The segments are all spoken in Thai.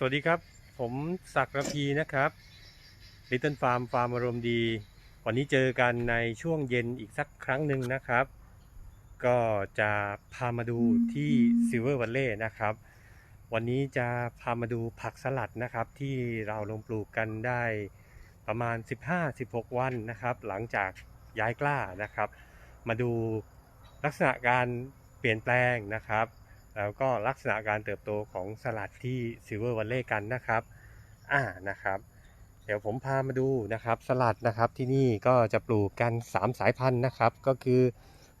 สวัสดีครับ ผมศักดิ์ระพีนะครับ Little Farm ฟาร์มอารมณ์ดี วันนี้เจอกันในช่วงเย็นอีกสักครั้งหนึ่งนะครับ ก็จะพามาดูที่ Silver Valley นะครับ วันนี้จะพามาดูผักสลัดนะครับ ที่เราลงปลูกกันได้ประมาณ 15-16 วันนะครับ หลังจากย้ายกล้านะครับ มาดูลักษณะการเปลี่ยนแปลงนะครับ แล้วก็ลักษณะการเติบโตของสลัดที่ซิลเวอร์วันเล่กันนะครับ อ่านะครับ เดี๋ยวผมพามาดูนะครับสลัดนะครับที่นี่ก็จะปลูกกัน 3 สายพันธุ์นะครับ ก็คือ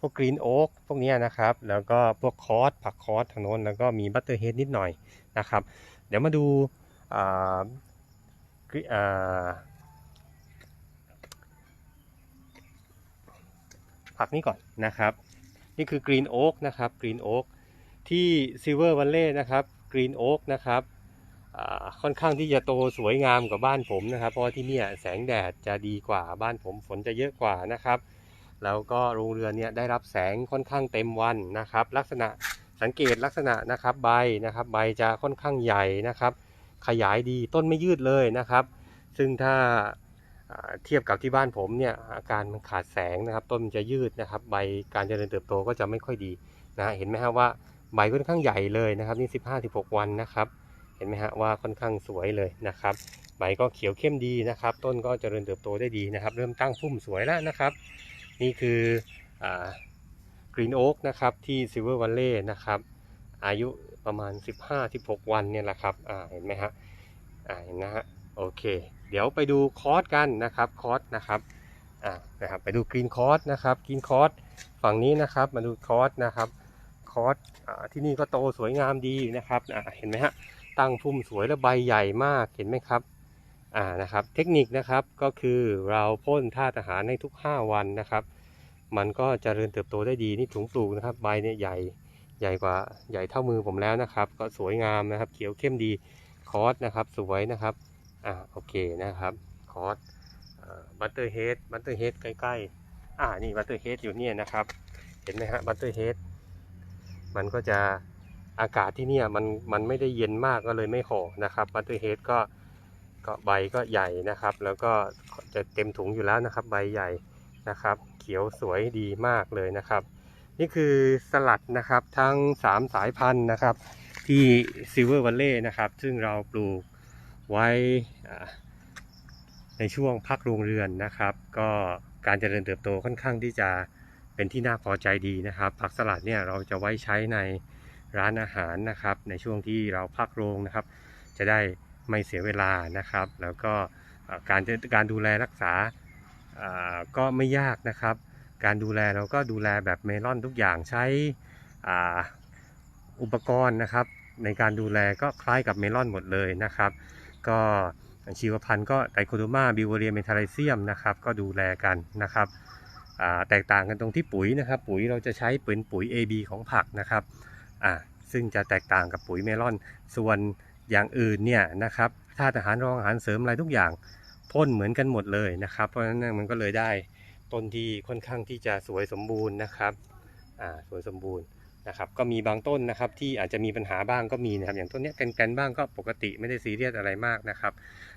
พวกกรีนโอ๊กพวกนี้นะครับ แล้วก็พวกคอสผักคอสทางโน้นแล้วก็มีบัตเตอร์เฮดนิดหน่อยนะครับ เดี๋ยวมาดูอ่า Gre- อ่าผักนี้ก่อนนะครับ นี่คือกรีนโอ๊กนะครับกรีนโอ๊ก ที่ซิลเวอร์วันเล่นะครับกรีนโอ๊กนะครับค่อนข้างที่จะโตสวยงามกว่าบ้านผมนะครับ เพราะที่นี่แสงแดดจะดีกว่าบ้านผมฝนจะเยอะกว่านะครับ แล้วก็โรงเรือนเนี่ยได้รับแสงค่อนข้างเต็มวันนะครับ ลักษณะสังเกตลักษณะนะครับใบนะครับ ใบจะค่อนข้างใหญ่นะครับ ขยายดีต้นไม่ยืดเลยนะครับ ซึ่งถ้าเทียบกับที่บ้านผมเนี่ยอาการมันขาดแสงนะครับ ต้นมันจะยืดนะครับ ใบการเจริญเติบโตก็จะไม่ค่อยดีนะเห็นไหมครับว่า ใบค่อนข้างใหญ่เลยนะครับนี่15 16วันนะครับ เห็นไหมฮะว่าค่อนข้างสวยเลยนะครับ ใบก็เขียวเข้มดีนะครับ ต้นก็เจริญเติบโตได้ดีนะครับ เริ่มตั้งพุ่มสวยแล้วนะครับ นี่คืออ่ากรีนโอ๊กนะครับที่ซิลเวอร์วันเล่นะครับอายุประมาณ 15-16 วันเนี่ยแหละครับอ่าเห็นไหมฮะอ่าเห็นนะฮะโอเค เดี๋ยวไปดูคอร์สกันนะครับคอร์สนะครับอ่านะครับไปดูกรีนคอร์สนะครับกรีนคอร์สฝั่งนี้นะครับมาดูคอร์สนะครับ อสที่นี่ก็โตสวยงามดีนะครับเห็นไหมฮะตั้งพุ่มสวยและใบใหญ่มากเห็นไหมครับอ่านะครับ เทคนิคนะครับก็คือเราพ่นธาตุอาหารในทุก 5 วันนะครับ มันก็จเจริญเติบโตได้ดีนี่ถุงปลูกนะครับ ใบเนี่ยใหญ่ใหญ่กว่าใหญ่เท่ามือผมแล้วนะครับ ก็สวยงามนะครับเขียวเข้มดีคอร์สนะครับสวยนะครับอ่าโอเคนะครับคอร์สบัตเตอร์เฮดบัตเตอร์เฮดใกล้ๆอ่านี่บัตเตอร์เฮดอยู่เนี่ยนะครับ เห็นไหมฮะบัตเตอร์เฮด มันก็จะอากาศที่นี่มันมันไม่ได้เย็นมากก็เลยไม่ห่อนะครับบัตเตอร์เฮดก็ก็ใบก็ใหญ่นะครับ แล้วก็จะเต็มถุงอยู่แล้วนะครับ ใบใหญ่นะครับ เขียวสวยดีมากเลยนะครับ นี่คือสลัดนะครับทั้ง 3 สายพันธุ์นะครับ ที่ซิลเวอร์วัลเล่นะครับ ซึ่งเราปลูกไว้ในช่วงพักโรงเรือนนะครับ ก็การเจริญเติบโตค่อนข้างที่จะ เป็นที่น่าพอใจดีนะครับ ผักสลัดเนี่ยเราจะไว้ใช้ในร้านอาหารนะครับ ในช่วงที่เราพักโรงนะครับ จะได้ไม่เสียเวลานะครับ แล้วก็การการดูแลรักษาอ่าก็ไม่ยากนะครับ การดูแลเราก็ดูแลแบบเมลอนทุกอย่างใช้อ,อุปกรณ์นะครับ ในการดูแลก็คล้ายกับเมลอนหมดเลยนะครับ ก็ชีวพันธุ์ก็ไดโคโดมาบิวเรียเมทาไลเซียมนะครับ ก็ดูแลกันนะครับ แตกต่างกันตรงที่ปุ๋ยนะครับปุ๋ยเราจะใช้เป็นปุ๋ย AB ของผักนะครับอ่าซึ่งจะแตกต่างกับปุ๋ยเมลอน ส่วนอย่างอื่นเนี่ยนะครับธาตุอาหารรองอาหารเสริมอะไรทุกอย่างพ่นเหมือนกันหมดเลยนะครับ เพราะฉะนั้นมันก็เลยได้ต้นที่ค่อนข้างที่จะสวยสมบูรณ์นะครับอ่าสวยสมบูรณ์นะครับก็มีบางต้นนะครับที่อาจจะมีปัญหาบ้างก็มีนะครับอย่างต้นนี้ยแกนบ้างก็ปกติไม่ได้ซีเรียสอะไรมากนะครับ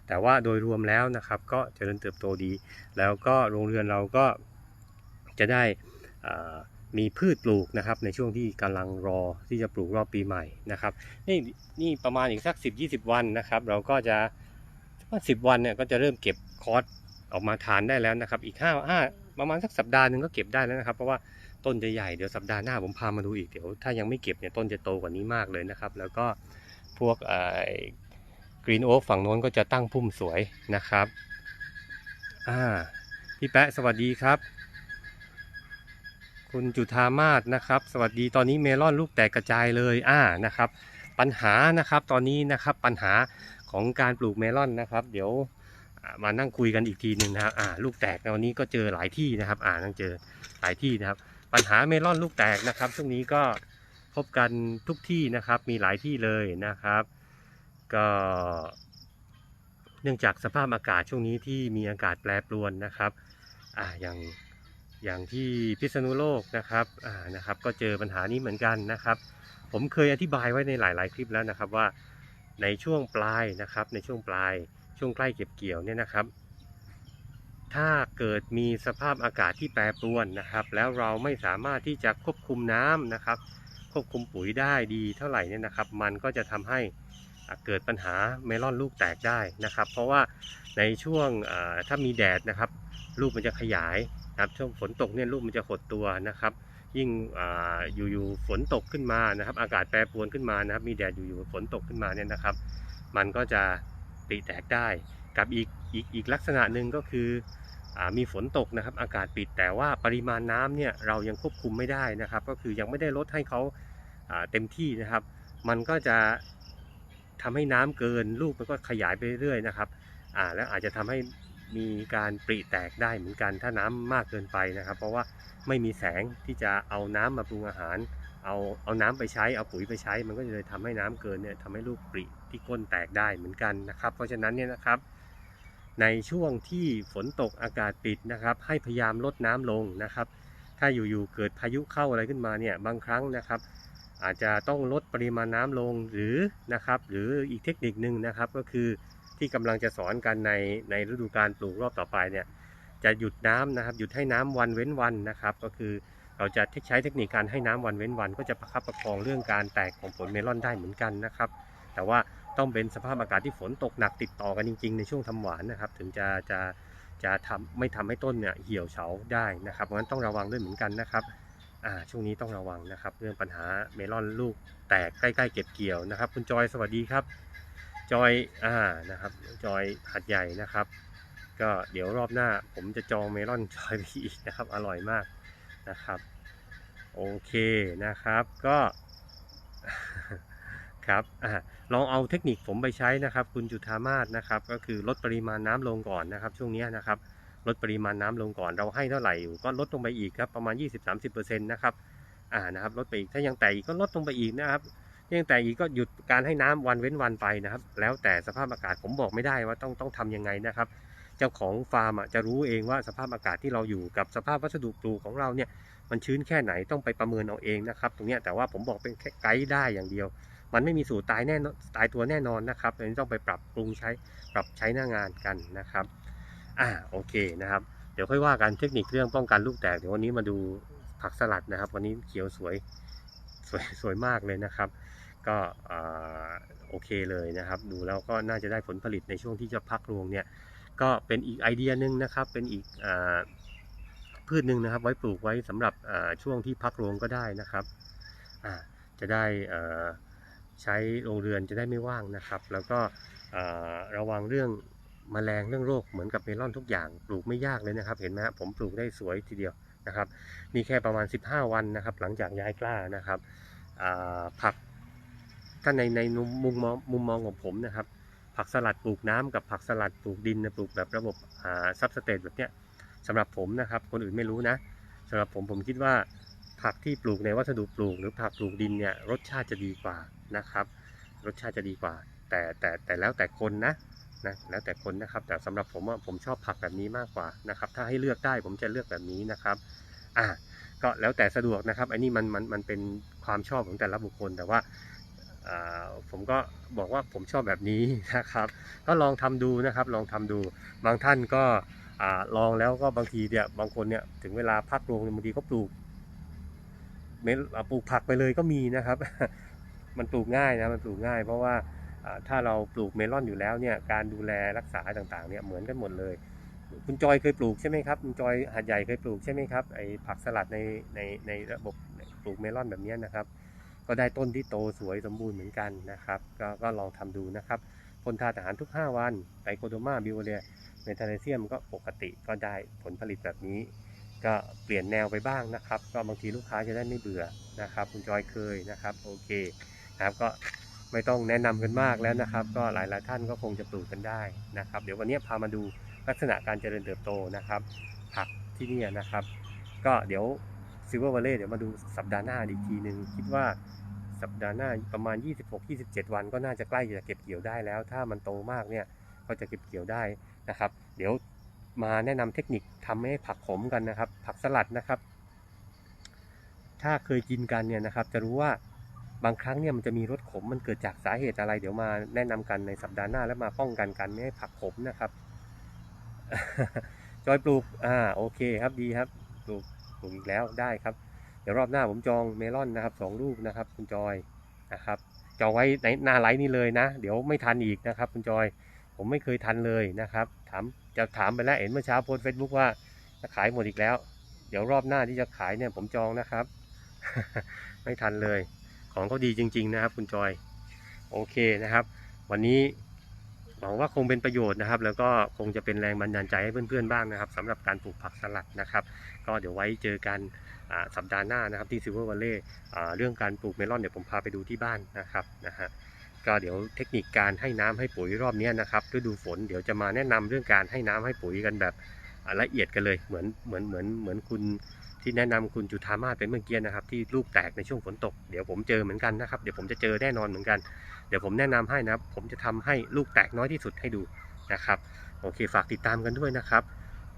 แต่ว่าโดยรวมแล้วนะครับก็เจริญเติบโตดี แล้วก็โรงเรือนเราก็ จะได้มีพืชปลูกนะครับในช่วงที่กำลังรอที่จะปลูกรอบปีใหม่นะครับนี่นี่ประมาณอีกสัก 10-20 วันนะครับ เราก็จะสิบวันเนี่ยก็จะเริ่มเก็บคอร์สออกมาทานได้แล้วนะครับ อีกห้าห้าประมาณสักสัปดาห์หนึ่งก็เก็บได้แล้วนะครับ เพราะว่าต้นจะใหญ่เดี๋ยวสัปดาห์หน้าผมพามาดูอีกเดี๋ยวถ้ายังไม่เก็บเนี่ยต้นจะโตกว่านี้มากเลยนะครับ แล้วก็พวกกรีนโอ๊กฝั่งโน้นก็จะตั้งพุ่มสวยนะครับอ่าพี่แปะสวัสดีครับ คุณจุธามาศนะครับ สวัสดีตอนนี้เมลอนลูกแตกกระจายเลยอ่านะครับ ปัญหานะครับตอนนี้นะครับปัญหาของการปลูกเมลอนนะครับ เดี๋ยวมานั่งคุยกันอีกทีหนึ่งนะครับอ่าลูกแตกวันนี้ก็เจอหลายที่นะครับ อ่านั่งเจอหลายที่นะครับ ปัญหาเมลอนลูกแตกนะครับช่วงนี้ก็พบกันทุกที่นะครับมีหลายที่เลยนะครับ ก็เนื่องจากสภาพอากาศช่วงนี้ที่มีอากาศแปรปรวนนะครับ อ่าอย่าง อย่างที่พิษณุโลกนะครับอ่านะครับ ก็เจอปัญหานี้เหมือนกันนะครับ ผมเคยอธิบายไว้ในหลาย ๆ คลิปแล้วนะครับว่าในช่วงปลายนะครับ ในช่วงปลายช่วงใกล้เก็บเกี่ยวเนี่ยนะครับ ถ้าเกิดมีสภาพอากาศที่แปรปรวนนะครับ แล้วเราไม่สามารถที่จะควบคุมน้ำนะครับ ควบคุมปุ๋ยได้ดีเท่าไหร่เนี่ยนะครับ มันก็จะทำให้เกิดปัญหาเมลอนลูกแตกได้นะครับ เพราะว่าในช่วงถ้ามีแดดนะครับ ลูกมันจะขยาย นะครับช่วงฝนตกเนี่ยลูกมันจะหดตัวนะครับ ยิ่งอาอยู่ๆฝนตกขึ้นมานะครับ อากาศแปรปรวนขึ้นมานะครับ มีแดดอยู่ๆฝนตกขึ้นมาเนี่ยนะครับ มันก็จะปริแตกได้กับอีกอีกอีกลักษณะหนึ่งก็คืออมีฝนตกนะครับ อากาศปิดแต่ว่าปริมาณน้ำเนี่ยเรายังควบคุมไม่ได้นะครับ ก็คือยังไม่ได้ลดให้เขาเต็มที่นะครับ มันก็จะทำให้น้ำเกินลูกมันก็ขยายไปเรื่อยๆนะครับ อ่าแล้วอาจจะทำให้ มีการปริแตกได้เหมือนกันถ้าน้ำมากเกินไปนะครับ เพราะว่าไม่มีแสงที่จะเอาน้ำมาปรุงอาหาร เอาเอาน้ำไปใช้เอาปุ๋ยไปใช้ มันก็จะเลยทำให้น้ำเกินเนี่ยทำให้ลูกปริที่ก้นแตกได้เหมือนกันนะครับ เพราะฉะนั้นเนี่ยนะครับ ในช่วงที่ฝนตกอากาศปิดนะครับ ให้พยายามลดน้ำลงนะครับ ถ้าอยู่ๆเกิดพายุเข้าอะไรขึ้นมาเนี่ยบางครั้งนะครับอาจจะต้องลดปริมาณน้ำลงหรือนะครับ หรืออีกเทคนิคนึงนะครับก็คือ ที่กำลังจะสอนกันในในฤดูการปลูกรอบต่อไปเนี่ยจะหยุดน้ำนะครับหยุดให้น้ำวันเว้นวันนะครับ ก็คือเราจะใช้เทคนิคการให้น้ำวันเว้นวัน ก็จะประคับประคองเรื่องการแตกของผลเมลอนได้เหมือนกันนะครับ แต่ว่าต้องเป็นสภาพอากาศที่ฝนตกหนักติดต่อกันจริง ๆ ในช่วงทำหวานนะครับ ถึงจะจะจะทำไม่ทำให้ต้นเนี่ยเหี่ยวเฉาได้นะครับเพราะฉะนั้นต้องระวังด้วยเหมือนกันนะครับอ่าช่วงนี้ต้องระวังนะครับ เรื่องปัญหาเมลอนลูกแตกใกล้ๆเก็บเกี่ยวนะครับ คุณจอยสวัสดีครับ จอยอ่านะครับจอยหัดใหญ่นะครับ ก็เดี๋ยวรอบหน้าผมจะจองเมลอนจอยไปอีกนะครับ อร่อยมากนะครับ โอเคนะครับก็ครับอลองเอาเทคนิคผมไปใช้นะครับ คุณจุธามาศนะครับ ก็คือลดปริมาณน้ำลงก่อนนะครับ ช่วงนี้นะครับ ลดปริมาณน้ำลงก่อนเราให้เท่าไหร่อยู่ก็ลดลงไปอีกครับประมาณ 20-30%นะครับอ่านะครับลดไปอีกถ้ายังแตกอีกก็ลดลงไปอีกนะครับ ถ้ายังแตกอีกก็หยุดการให้น้ำวันเว้นวันไปนะครับ แล้วแต่สภาพอากาศผมบอกไม่ได้ว่าต้องต้องทำยังไงนะครับ เจ้าของฟาร์มจะรู้เองว่าสภาพอากาศที่เราอยู่กับสภาพวัสดุปลูกของเราเนี่ยมันชื้นแค่ไหนต้องไปประเมินเอาเองนะครับ ตรงนี้แต่ว่าผมบอกเป็นแค่ไกด์ได้อย่างเดียว มันไม่มีสูตรตายแน่นตายตัวแน่นอนนะครับอันนี้ต้องไปปรับปรุงใช้ปรับใช้หน้างานกันนะครับอ่าโอเคนะครับ เดี๋ยวค่อยว่ากันเทคนิคเรื่องป้องกันลูกแตกเดี๋ยววันนี้มาดูผักสลัดนะครับ วันนี้เขียวสวย สวยสวยมากเลยนะครับ ก็โอเคเลยนะครับ ดูแล้วก็น่าจะได้ผลผลิตในช่วงที่จะพักรวงเนี่ยก็เป็นอีกไอเดียหนึ่งนะครับ เป็นอีกอพืชหนึ่งนะครับ ไว้ปลูกไว้สำหรับช่วงที่พักรวงก็ได้นะครับจะได้ใช้โรงเรือนจะได้ไม่ว่างนะครับ แล้วก็ระวังเรื่องแมลงเรื่องโรคเหมือนกับเมลอนทุกอย่างปลูกไม่ยากเลยนะครับ เห็นไหมครับผมปลูกได้สวยทีเดียว นะครับ นี่แค่ประมาณ 15 วันนะครับ หลังจากย้ายกล้านะครับผักถ้าในในมุมมองมุมมองของผมนะครับ ผักสลัดปลูกน้ำกับผักสลัดปลูกดินปลูกแบบระบบซับสเตทแบบเนี้ยสำหรับผมนะครับ คนอื่นไม่รู้นะสำหรับผมผมคิดว่าผักที่ปลูกในวัสดุปลูก หรือผักปลูกดินเนี่ยรสชาติจะดีกว่านะครับ รสชาติจะดีกว่า แต่แต่แต่แล้วแต่คนนะ นะแล้วแต่คนนะครับ แต่สำหรับผมว่าผมชอบผักแบบนี้มากกว่านะครับ ถ้าให้เลือกได้ผมจะเลือกแบบนี้นะครับ อ่าก็แล้วแต่สะดวกนะครับ อันนี้มันมันมันเป็นความชอบของแต่ละบุคคล แต่ว่าอ่าผมก็บอกว่าผมชอบแบบนี้นะครับ ก็ลองทำดูนะครับ ลองทำดู บางท่านก็อ่าลองแล้วก็บางทีเนี่ยบางคนเนี่ยถึงเวลาพักรงบางทีก็ปลูกเมลอ่าปลูกผักไปเลยก็มีนะครับ มันปลูกง่ายนะมันปลูกง่าย เพราะว่า ถ้าเราปลูกเมลอนอยู่แล้วเนี่ยการดูแลรักษาต่างๆเนี่ยเหมือนกันหมดเลย คุณจอยเคยปลูกใช่ไหมครับคุณจอยหาดใหญ่เคยปลูกใช่ไหมครับไอผักสลัดในในในระบบปลูกเมลอนแบบนี้นะครับ ก็ได้ต้นที่โตสวยสมบูรณ์เหมือนกันนะครับ ก็ก็ลองทำดูนะครับพ่นทาอาหารทุก 5 วันไตโคโดมาบิวเรียเมทาเลเซียมก็ปกติก็ได้ผลผลิตแบบนี้ ก็เปลี่ยนแนวไปบ้างนะครับ ก็บางทีลูกค้าจะได้ไม่เบื่อนะครับ คุณจอยเคยนะครับโอเคครับก็ ไม่ต้องแนะนำกันมากแล้วนะครับ ก็หลายๆท่านก็คงจะปลูกกันได้นะครับ เดี๋ยววันนี้พามาดูลักษณะการเจริญเติบโตนะครับ ผักที่นี่นะครับ ก็เดี๋ยวซิลเวอร์วาเล่เดี๋ยวมาดูสัปดาห์หน้าอีกทีหนึ่งคิดว่าสัปดาห์หน้าประมาณ 26-27 วันก็น่าจะใกล้จะเก็บเกี่ยวได้แล้ว ถ้ามันโตมากเนี่ยก็จะเก็บเกี่ยวได้นะครับ เดี๋ยวมาแนะนำเทคนิคทำให้ผักขมกันนะครับ ผักสลัดนะครับ ถ้าเคยกินกันเนี่ยนะครับ จะรู้ว่า บางครั้งเนี่ยมันจะมีรสขมมันเกิดจากสาเหตุอะไร เดี๋ยวมาแนะนำกันในสัปดาห์หน้า แล้วมาป้องกันกันไม่ให้ผักขมนะครับ จอยปลูกอ่าโอเคครับดีครับปลูกปลูกอีกแล้วได้ครับ เดี๋ยวรอบหน้าผมจองเมลอนนะครับสองลูกนะครับ คุณจอยนะครับ จองไว้ในหน้าไลฟ์นี่เลยนะ เดี๋ยวไม่ทันอีกนะครับ คุณจอย ผมไม่เคยทันเลยนะครับ ถามจะถามไปแล้วเห็นเมื่อเช้าโพสเฟซบุ๊กว่าจะขายหมดอีกแล้ว เดี๋ยวรอบหน้าที่จะขายเนี่ยผมจองนะครับ ไม่ทันเลย ของเขาดีจริง ๆ นะครับ คุณจอย โอเคนะครับ วันนี้หวังว่าคงเป็นประโยชน์นะครับ แล้วก็คงจะเป็นแรงบันดาลใจให้เพื่อนๆบ้างนะครับสำหรับการปลูกผักสลัดนะครับ ก็เดี๋ยวไว้เจอกันสัปดาห์หน้านะครับที่ซิลเวอร์วัลเล่เรื่องการปลูกเมลอนเดี๋ยวผมพาไปดูที่บ้านนะครับนะฮะก็เดี๋ยวเทคนิคการให้น้ำให้ปุ๋ยรอบนี้นะครับฤดูฝนเดี๋ยวจะมาแนะนำเรื่องการให้น้ำให้ปุ๋ยกันแบบ ละเอียดกันเลยเหมือนเหมือนเหมือนเหมือนคุณที่แนะนำคุณจุธามาศเป็นเมื่อกี้นะครับ ที่ลูกแตกในช่วงฝนตกเดี๋ยวผมเจอเหมือนกันนะครับเดี๋ยวผมจะเจอแน่นอนเหมือนกัน เดี๋ยวผมแนะนำให้นะผมจะทำให้ลูกแตกน้อยที่สุดให้ดูนะครับโอเคฝากติดตามกันด้วยนะครับ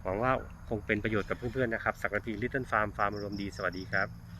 หวังว่าคงเป็นประโยชน์กับเพื่อนๆนะครับสักนาทีลิตเติ้ลฟาร์มฟาร์มรวมดีสวัสดีครับ